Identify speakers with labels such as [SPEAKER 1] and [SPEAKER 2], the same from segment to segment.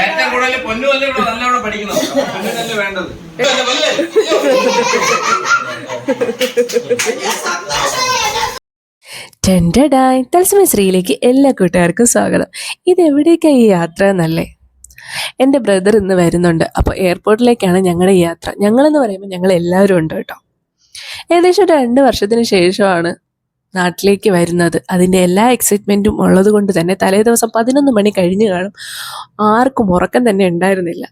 [SPEAKER 1] ഏറ്റവും കൂടുതൽ പൊന്നു വല്ല ഇവിടെ പഠിക്കണം പൊന്നിനല്ലേ വേണ്ടത്?
[SPEAKER 2] ടെൻഡഡായി തത്സമയ ശ്രീയിലേക്ക് എല്ലാ കൂട്ടുകാർക്കും സ്വാഗതം. ഇത് എവിടേക്കാണ് ഈ യാത്ര എന്നല്ലേ? എന്റെ ബ്രദർ ഇന്ന് വരുന്നുണ്ട്. അപ്പോൾ എയർപോർട്ടിലേക്കാണ് ഞങ്ങളുടെ യാത്ര. ഞങ്ങളെന്ന് പറയുമ്പോൾ ഞങ്ങൾ എല്ലാവരും ഉണ്ട് കേട്ടോ. ഏകദേശം രണ്ട് വർഷത്തിന് ശേഷമാണ് നാട്ടിലേക്ക് വരുന്നത്. അതിന്റെ എല്ലാ എക്സൈറ്റ്മെന്റും ഉള്ളത് കൊണ്ട് തന്നെ തലേ ദിവസം പതിനൊന്ന് മണി കഴിഞ്ഞ് കാണും. ആർക്കും ഉറക്കം തന്നെ ഉണ്ടായിരുന്നില്ല.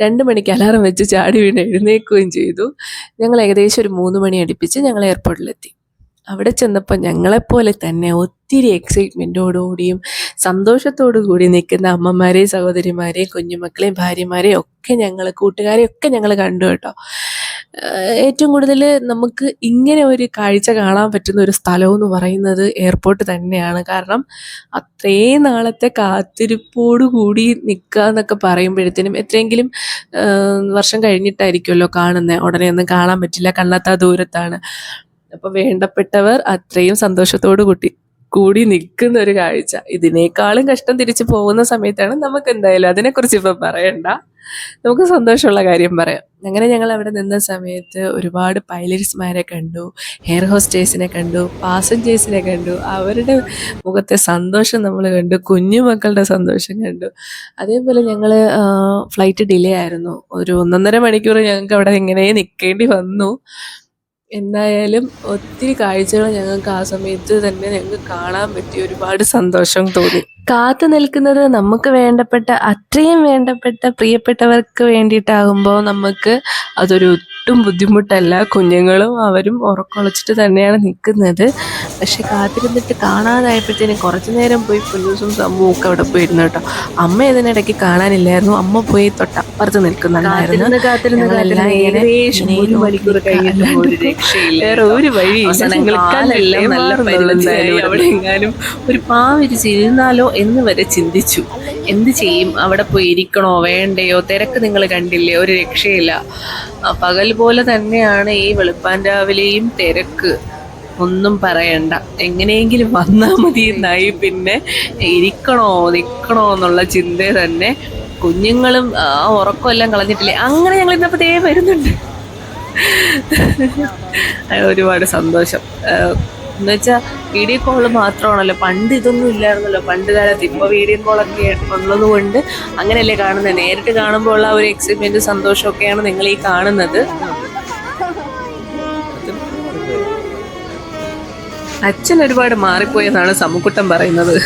[SPEAKER 2] രണ്ട് മണിക്ക് അലാറം വെച്ച് ചാടി വീണ് എഴുന്നേൽക്കുകയും ചെയ്തു. ഞങ്ങൾ ഏകദേശം ഒരു മൂന്ന് മണി അടുപ്പിച്ച് ഞങ്ങൾ എയർപോർട്ടിലെത്തി അവിടെ ചെന്നപ്പോൾ ഞങ്ങളെപ്പോലെ തന്നെ ഒത്തിരി എക്സൈറ്റ്മെന്റോടുകൂടിയും സന്തോഷത്തോടു കൂടി നിൽക്കുന്ന അമ്മമാരെയും സഹോദരിമാരെയും കുഞ്ഞുമക്കളെയും ഭാര്യമാരെയും ഒക്കെ ഞങ്ങൾ കൂട്ടുകാരെയും ഒക്കെ ഞങ്ങൾ കണ്ടു കേട്ടോ. ഏറ്റവും കൂടുതൽ നമുക്ക് ഇങ്ങനെ ഒരു കാഴ്ച കാണാൻ പറ്റുന്ന ഒരു സ്ഥലം എന്ന് പറയുന്നത് എയർപോർട്ട് തന്നെയാണ്. കാരണം അത്രയും നാളത്തെ കാത്തിരിപ്പോടു കൂടി നിൽക്കുക എന്നൊക്കെ പറയുമ്പോഴത്തേനും എത്രയെങ്കിലും വർഷം കഴിഞ്ഞിട്ടായിരിക്കുമല്ലോ കാണുന്നത് ഉടനെ ഒന്നും കാണാൻ പറ്റില്ല. കണ്ണാത്ത ദൂരത്താണ്. അപ്പോൾ വേണ്ടപ്പെട്ടവർ അത്രയും സന്തോഷത്തോടു കൂട്ടി കൂടി നിൽക്കുന്ന ഒരു കാഴ്ച. ഇതിനേക്കാളും കഷ്ടം തിരിച്ചു പോകുന്ന സമയത്താണ് നമുക്ക് എന്തായാലും അതിനെക്കുറിച്ച് ഇപ്പം പറയണ്ട. നമുക്ക് സന്തോഷമുള്ള കാര്യം പറയാം. അങ്ങനെ ഞങ്ങൾ അവിടെ നിന്ന സമയത്ത് ഒരുപാട് പൈലറ്റ്സ്മാരെ കണ്ടു എയർ ഹോസ്റ്റേഴ്സിനെ കണ്ടു പാസഞ്ചേഴ്സിനെ കണ്ടു. അവരുടെ മുഖത്തെ സന്തോഷം നമ്മൾ കണ്ടു കുഞ്ഞുമക്കളുടെ സന്തോഷം കണ്ടു. അതേപോലെ ഞങ്ങൾ ഫ്ലൈറ്റ് ഡിലേ ആയിരുന്നു. ഒരു ഒന്നൊന്നര മണിക്കൂർ ഞങ്ങൾക്ക് അവിടെ ഇങ്ങനെ നിൽക്കേണ്ടി വന്നു. എന്തായാലും ഒത്തിരി കാഴ്ചകൾ ഞങ്ങൾക്ക് ആ സമയത്ത് തന്നെ ഞങ്ങൾക്ക് കാണാൻ പറ്റി. ഒരുപാട് സന്തോഷം തോന്നി. കാത്തു നിൽക്കുന്നത് നമുക്ക് വേണ്ടപ്പെട്ട അത്രയും വേണ്ടപ്പെട്ട പ്രിയപ്പെട്ടവർക്ക് വേണ്ടിയിട്ടാകുമ്പോൾ നമുക്ക് അതൊരു ഒട്ടും ബുദ്ധിമുട്ടല്ല. കുഞ്ഞുങ്ങളും അവരും ഉറക്കൊളച്ചിട്ട് തന്നെയാണ് നിൽക്കുന്നത്. പക്ഷെ കാത്തിരുന്നിട്ട് കാണാതായപ്പോഴത്തേനും കുറച്ച് നേരം പോയി പുല്ലൂസും സംഭവമൊക്കെ അവിടെ പോയിരുന്നു കേട്ടോ. അമ്മ ഇതിനിടയ്ക്ക് കാണാനില്ലായിരുന്നു. അമ്മ പോയി തൊട്ടപ്പുറത്ത് നിൽക്കുന്നുണ്ടായിരുന്നു. വേറെ ഒരു വഴി അവിടെ എങ്ങാനും ഒരു പാവിരിച്ചിരുന്നാലോ എന്ന് വരെ ചിന്തിച്ചു. എന്ത് ചെയ്യും? അവിടെ പോയി ഇരിക്കണോ? വേണ്ടയോ? തിരക്ക് നിങ്ങൾ കണ്ടില്ലേ? ഒരു രക്ഷയില്ല. പകൽ പോലെ തന്നെയാണ് ഈ വെളുപ്പാൻ രാവിലെയും തിരക്ക്. ഒന്നും പറയണ്ട. എങ്ങനെയെങ്കിലും വന്നാൽ മതി എന്നായി പിന്നെ ഇരിക്കണോ? നിൽക്കണോ എന്നുള്ള ചിന്ത തന്നെ കുഞ്ഞുങ്ങളും ഉറക്കമെല്ലാം കളഞ്ഞിട്ടില്ലേ? അങ്ങനെ ഞങ്ങൾ ഇന്നപ്പോൾ ദേ വരുന്നുണ്ട്. ഒരുപാട് സന്തോഷം. എന്ന് വെച്ചാൽ വീഡിയോ കോൾ മാത്രമാണല്ലോ. പണ്ട് ഇതൊന്നും ഇല്ലായിരുന്നല്ലോ. പണ്ട് കാലത്ത് ഇപ്പോൾ വീഡിയോ കോളൊക്കെ ഉള്ളത് കൊണ്ട് അങ്ങനെയല്ലേ കാണുന്നത്. നേരിട്ട് കാണുമ്പോൾ ഉള്ള ഒരു എക്സൈറ്റ്മെന്റ് സന്തോഷമൊക്കെയാണ് നിങ്ങൾ ഈ കാണുന്നത്. അച്ഛൻ ഒരുപാട് മാറിപ്പോയെന്നാണ് സമുക്കുട്ടം പറയുന്നത്.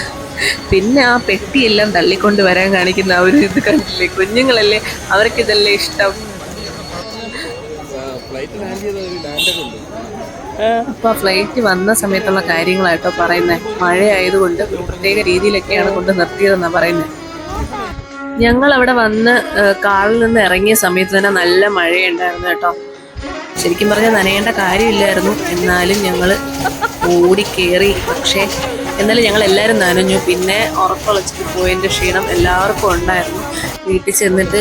[SPEAKER 2] പിന്നെ ആ പെട്ടിയെല്ലാം തള്ളിക്കൊണ്ട് വരാൻ കാണിക്കുന്ന ആ ഒരു ഇത് കണ്ടില്ലേ? കുഞ്ഞുങ്ങളല്ലേ? അവർക്ക് ഇതല്ലേ ഇഷ്ടം? അപ്പൊ ഫ്ലൈറ്റ് വന്ന സമയത്തുള്ള കാര്യങ്ങളായിട്ടോ പറയുന്നത് മഴ ആയതുകൊണ്ട് ഒരു പ്രത്യേക രീതിയിലൊക്കെയാണ് കൊണ്ട് നിർത്തിയതെന്നാണ് പറയുന്നത് ഞങ്ങൾ അവിടെ വന്ന് കാറിൽ നിന്ന് ഇറങ്ങിയ സമയത്ത് തന്നെ നല്ല മഴയുണ്ടായിരുന്നു കേട്ടോ. ശരിക്കും പറഞ്ഞാൽ നനയേണ്ട കാര്യമില്ലായിരുന്നു. എന്നാലും ഞങ്ങൾ ഓടിക്കേറി പക്ഷേ എന്നാലും ഞങ്ങൾ എല്ലാവരും നനഞ്ഞു. പിന്നെ ഉറപ്പുളച്ചിട്ട് പോയതിന്റെ ക്ഷീണം എല്ലാവർക്കും ഉണ്ടായിരുന്നു. വീട്ടിൽ ചെന്നിട്ട്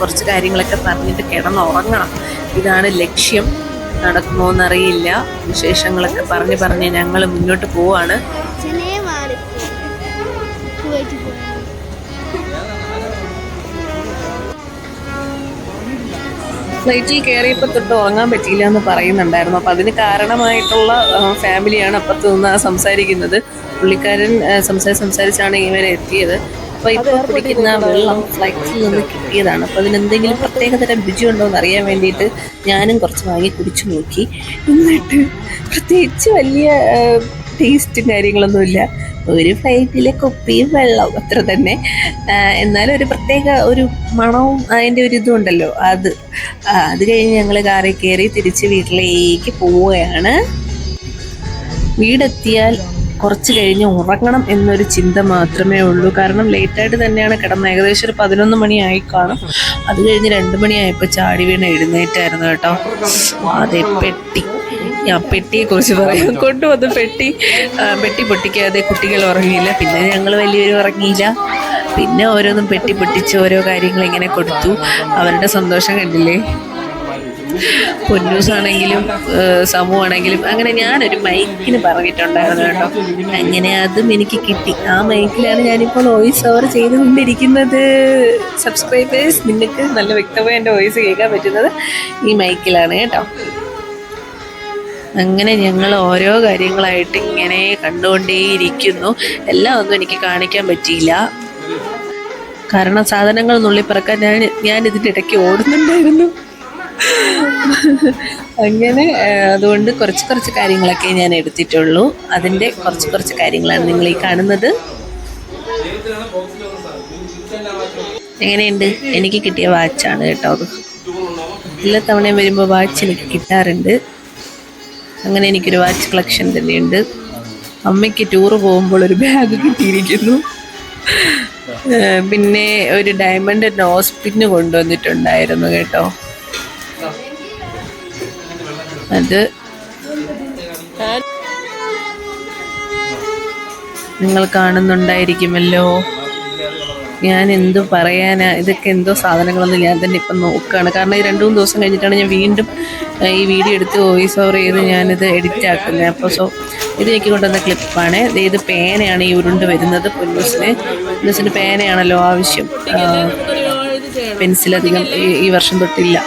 [SPEAKER 2] കുറച്ച് കാര്യങ്ങളൊക്കെ പറഞ്ഞിട്ട് കിടന്നുറങ്ങണം ഇതാണ് ലക്ഷ്യം. നടക്കുമോ എന്നറിയില്ല വിശേഷങ്ങളൊക്കെ പറഞ്ഞ് പറഞ്ഞ് ഞങ്ങൾ മുന്നോട്ട് പോവാണ്. ഫ്ലൈറ്റിൽ കയറിയപ്പോൾ തൊട്ട് ഉറങ്ങാൻ പറ്റിയില്ല എന്ന് പറയുന്നുണ്ടായിരുന്നു. അപ്പോൾ അതിന് കാരണമായിട്ടുള്ള ഫാമിലിയാണ് അപ്പുറത്ത് നിന്ന് സംസാരിക്കുന്നത്. പുള്ളിക്കാരൻ സംസാരിച്ച് സംസാരിച്ചാണ് ഇവരെ എത്തിയത്. അപ്പോൾ ഇപ്പോൾ കുടിക്കുന്ന വെള്ളം ഫ്ലൈറ്റിൽ നിന്ന് കിട്ടിയതാണ്. അപ്പോൾ അതിനെന്തെങ്കിലും പ്രത്യേകതരം രുചിയുണ്ടോ എന്ന് അറിയാൻ വേണ്ടിയിട്ട് ഞാനും കുറച്ച് വാങ്ങി കുടിച്ചു നോക്കി. എന്നിട്ട് പ്രത്യേകിച്ച് വലിയ ടേസ്റ്റും കാര്യങ്ങളൊന്നുമില്ല ഒരു ഫ്ലൈറ്റിലെ കുപ്പിയും വെള്ളവും അത്ര തന്നെ. എന്നാലും ഒരു പ്രത്യേക ഒരു മണവും അതിന്റെ ഒരു ഇതും ഉണ്ടല്ലോ. അത് അത് കഴിഞ്ഞ് ഞങ്ങൾ കാറിൽ കയറി തിരിച്ച് വീട്ടിലേക്ക് പോവുകയാണ്. വീടെത്തിയാൽ കുറച്ച് കഴിഞ്ഞ് ഉറങ്ങണം എന്നൊരു ചിന്ത മാത്രമേ ഉള്ളൂ. കാരണം ലേറ്റായിട്ട് തന്നെയാണ് കിടന്നത് ഏകദേശം ഒരു പതിനൊന്ന് മണിയായി കാണും. അത് കഴിഞ്ഞ് രണ്ട് മണിയായപ്പോൾ ചാടി വീണ് എഴുന്നേറ്റായിരുന്നു കേട്ടോ. അതെ പെട്ടി. ഞാൻ പെട്ടിയെ കുറിച്ച് പറയാം. കൊണ്ടുവന്ന് പെട്ടി. പെട്ടി പൊട്ടിക്കാതെ കുട്ടികൾ ഉറങ്ങിയില്ല. പിന്നെ ഞങ്ങൾ വലിയവരും ഉറങ്ങിയില്ല. പിന്നെ ഓരോന്നും പെട്ടി പൊട്ടിച്ച് ഓരോ കാര്യങ്ങൾ ഇങ്ങനെ കൊടുത്തു. അവരുടെ സന്തോഷം കണ്ടില്ലേ? പൊന്നൂസാണെങ്കിലും സമൂഹമാണെങ്കിലും അങ്ങനെ ഞാനൊരു മൈക്കിന് പറഞ്ഞിട്ടുണ്ടായിരുന്നു കേട്ടോ. അങ്ങനെ അതും എനിക്ക് കിട്ടി. ആ മൈക്കിലാണ് ഞാനിപ്പോൾ വോയിസ് ഓവർ ചെയ്തുകൊണ്ടിരിക്കുന്നത്. സബ്സ്ക്രൈബേഴ്സ് നിങ്ങൾക്ക് നല്ല വ്യക്തമായി എന്റെ വോയിസ് കേൾക്കാൻ പറ്റുന്നത് ഈ മൈക്കിലാണ് കേട്ടോ. അങ്ങനെ ഞങ്ങൾ ഓരോ കാര്യങ്ങളായിട്ട് ഇങ്ങനെ കണ്ടുകൊണ്ടേയിരിക്കുന്നു. എല്ലാം ഒന്നും എനിക്ക് കാണിക്കാൻ പറ്റിയില്ല. കാരണം സാധനങ്ങൾ നുള്ളിപ്പറക്കാൻ ഞാൻ ഞാൻ ഇതിന്റെ ഇടയ്ക്ക് ഓടുന്നുണ്ടായിരുന്നു. അങ്ങനെ അതുകൊണ്ട് കുറച്ച് കുറച്ച് കാര്യങ്ങളൊക്കെ ഞാൻ എടുത്തിട്ടുള്ളൂ. അതിന്റെ കുറച്ച് കുറച്ച് കാര്യങ്ങളാണ് നിങ്ങൾ ഈ കാണുന്നത്. എങ്ങനെയുണ്ട്? എനിക്ക് കിട്ടിയ വാച്ചാണ് കേട്ടോ. അത്. എല്ലാ തവണയും വരുമ്പോൾ വാച്ച് എനിക്ക് കിട്ടാറുണ്ട്. അങ്ങനെ എനിക്കൊരു വാച്ച് കളക്ഷൻ തന്നെയുണ്ട്. അമ്മയ്ക്ക് ടൂറ് പോകുമ്പോൾ ഒരു ബാഗ് കിട്ടിയിരിക്കുന്നു. പിന്നെ ഒരു ഡയമണ്ട് നോസ് പിന്ന് കൊണ്ടുവന്നിട്ടുണ്ടായിരുന്നു കേട്ടോ. അത് നിങ്ങൾ കാണുന്നുണ്ടായിരിക്കുമല്ലോ. ഞാൻ എന്തു പറയാനാ ഇതൊക്കെ എന്തോ സാധനങ്ങളെന്ന് ഞാൻ തന്നെ ഇപ്പം നോക്കുകയാണ്. കാരണം ഈ രണ്ട് മൂന്ന് ദിവസം കഴിഞ്ഞിട്ടാണ് ഞാൻ വീണ്ടും ഈ വീഡിയോ എടുത്ത് വോയിസ് ഓവർ ചെയ്ത് ഞാനിത് എഡിറ്റ് ആക്കുന്നത് അപ്പോൾ സോ ഇത് എനിക്ക് കൊണ്ടുവന്ന ക്ലിപ്പാണ് ഇത് പേനയാണ് ഈ ഉരുണ്ട് വരുന്നത് പൊന്നൂസിന്. പൊന്നൂസിന് പേനയാണല്ലോ ആവശ്യം. പെൻസിലധികം ഈ വർഷം തൊട്ടില്ല.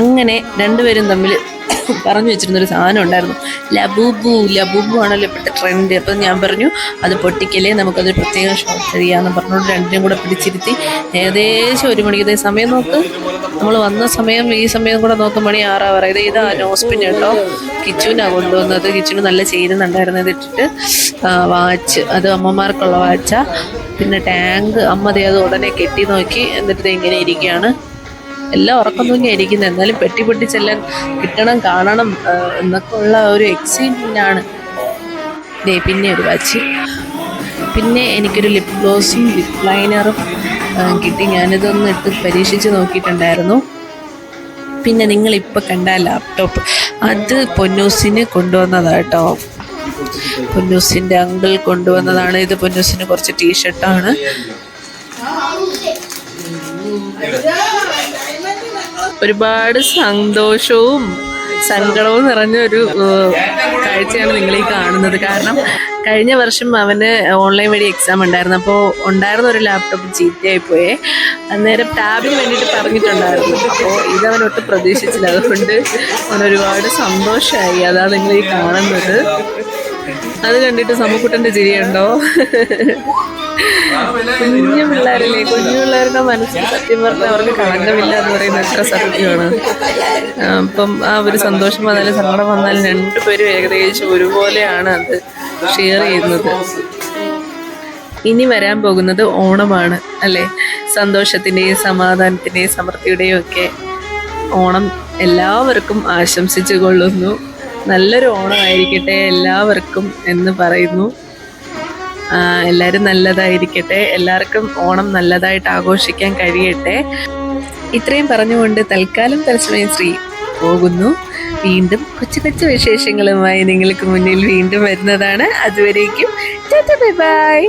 [SPEAKER 2] അങ്ങനെ രണ്ടുപേരും തമ്മിൽ പറഞ്ഞു വെച്ചിരുന്നൊരു സാധനം ഉണ്ടായിരുന്നു. ലബൂബു ലബൂബു ആണല്ലോ ഇപ്പോഴത്തെ ട്രെൻഡ് അപ്പം ഞാൻ പറഞ്ഞു അത് പൊട്ടിക്കലേ നമുക്കതൊരു പ്രത്യേക ഷോട്ട് ചെയ്യാമെന്ന് പറഞ്ഞുകൊണ്ട് രണ്ടിനും കൂടെ പിടിച്ചിരുത്തി. ഏകദേശം ഒരു മണിക്കത്തെ സമയം നോക്ക്. നമ്മൾ വന്ന സമയം ഈ സമയം കൂടെ നോക്കും മണി ആറാ പറയുന്നത്. ഇതാ നോസ്പിൻ കേട്ടോ. കിച്ചുവിനാ കൊണ്ടുവന്നത്. കിച്ചുവിന് നല്ല ചെയ്യുന്നുണ്ടായിരുന്നു ഇതിട്ടിട്ട് വാച്ച് അത് അമ്മമാർക്കുള്ള വാച്ച പിന്നെ ടാങ്ക് അമ്മ അത് ഉടനെ കെട്ടി നോക്കി എന്നിട്ട് ഇങ്ങനെ ഇരിക്കുകയാണ്. എല്ലാം ഉറക്കം തൂങ്ങിയാണ് ഇരിക്കുന്നത് എന്നാലും പെട്ടി പൊട്ടിച്ചെല്ലാം കിട്ടണം കാണണം എന്നൊക്കെ ഉള്ള ഒരു എക്സൈറ്റ്മെന്റ് ആണ്. ദേ പിന്നെ ഒരു വാച്ച് പിന്നെ എനിക്കൊരു ലിപ് ഗ്ലോസും ലിപ് ലൈനറും കിട്ടി. ഞാനിതൊന്ന് ഇട്ട് പരീക്ഷിച്ച് നോക്കിയിട്ടുണ്ടായിരുന്നു. പിന്നെ നിങ്ങൾ ഇപ്പോൾ കണ്ട ലാപ്ടോപ്പ് അത് പൊന്നൂസിന് കൊണ്ടുവന്നതാട്ടോ പൊന്നൂസിന്റെ അങ്കിൾ കൊണ്ടുവന്നതാണ്. ഇത് പൊന്നൂസിന് കുറച്ച് ടീഷർട്ടാണ് ഒരുപാട് സന്തോഷവും സങ്കടവും നിറഞ്ഞ ഒരു കാഴ്ചയാണ് നിങ്ങൾ ഈ കാണുന്നത്. കാരണം കഴിഞ്ഞ വർഷം അവന് ഓൺലൈൻ വഴി എക്സാം ഉണ്ടായിരുന്നു. അപ്പോൾ ഉണ്ടായിരുന്ന ഒരു ലാപ്ടോപ്പ് ചീത്തയായി പോയേ. അന്നേരം ടാബിന് വേണ്ടിയിട്ട് പറഞ്ഞിട്ടുണ്ടായിരുന്നു. അപ്പോൾ ഇതവൻ ഒട്ടും പ്രതീക്ഷിച്ചില്ല. അതുകൊണ്ട് അവൻ ഒരുപാട് സന്തോഷമായി അതാണ് നിങ്ങൾ ഈ കാണുന്നത്. അത് കണ്ടിട്ട് സമക്കുട്ടന്റെ ചിരിയുണ്ടോ കുഞ്ഞു പിള്ളേരല്ലേ? കുഞ്ഞു പിള്ളേരുടെ മനസ്സിൽ സത്യം പറഞ്ഞാൽ അവർക്ക് കളങ്കമില്ല എന്ന് പറയുന്നത് എത്ര സത്യമാണ്. അപ്പം ആ ഒരു സന്തോഷം വന്നാലും സങ്കടം വന്നാലും രണ്ടുപേരും ഏകദേശം ഒരുപോലെയാണ് അത്. ഷെയർ ചെയ്യുന്നത്. ഇനി വരാൻ പോകുന്നത് ഓണമാണ് അല്ലേ? സന്തോഷത്തിന്റെയും സമാധാനത്തിന്റെയും സമൃദ്ധിയുടെയും ഒക്കെ ഓണം എല്ലാവർക്കും ആശംസിച്ചു കൊള്ളുന്നു. നല്ലൊരു ഓണമായിരിക്കട്ടെ എല്ലാവർക്കും എന്ന് പറയുന്നു. എല്ലാവരും നല്ലതായിരിക്കട്ടെ. എല്ലാവർക്കും ഓണം നല്ലതായിട്ട് ആഘോഷിക്കാൻ കഴിയട്ടെ. ഇത്രയും പറഞ്ഞുകൊണ്ട് തൽക്കാലം തലസ്മയം ശ്രീ പോകുന്നു. വീണ്ടും കൊച്ചു കൊച്ചു വിശേഷങ്ങളുമായി നിങ്ങൾക്ക് മുന്നിൽ വീണ്ടും വരുന്നതാണ്. അതുവരേക്കും ബൈ ബൈ.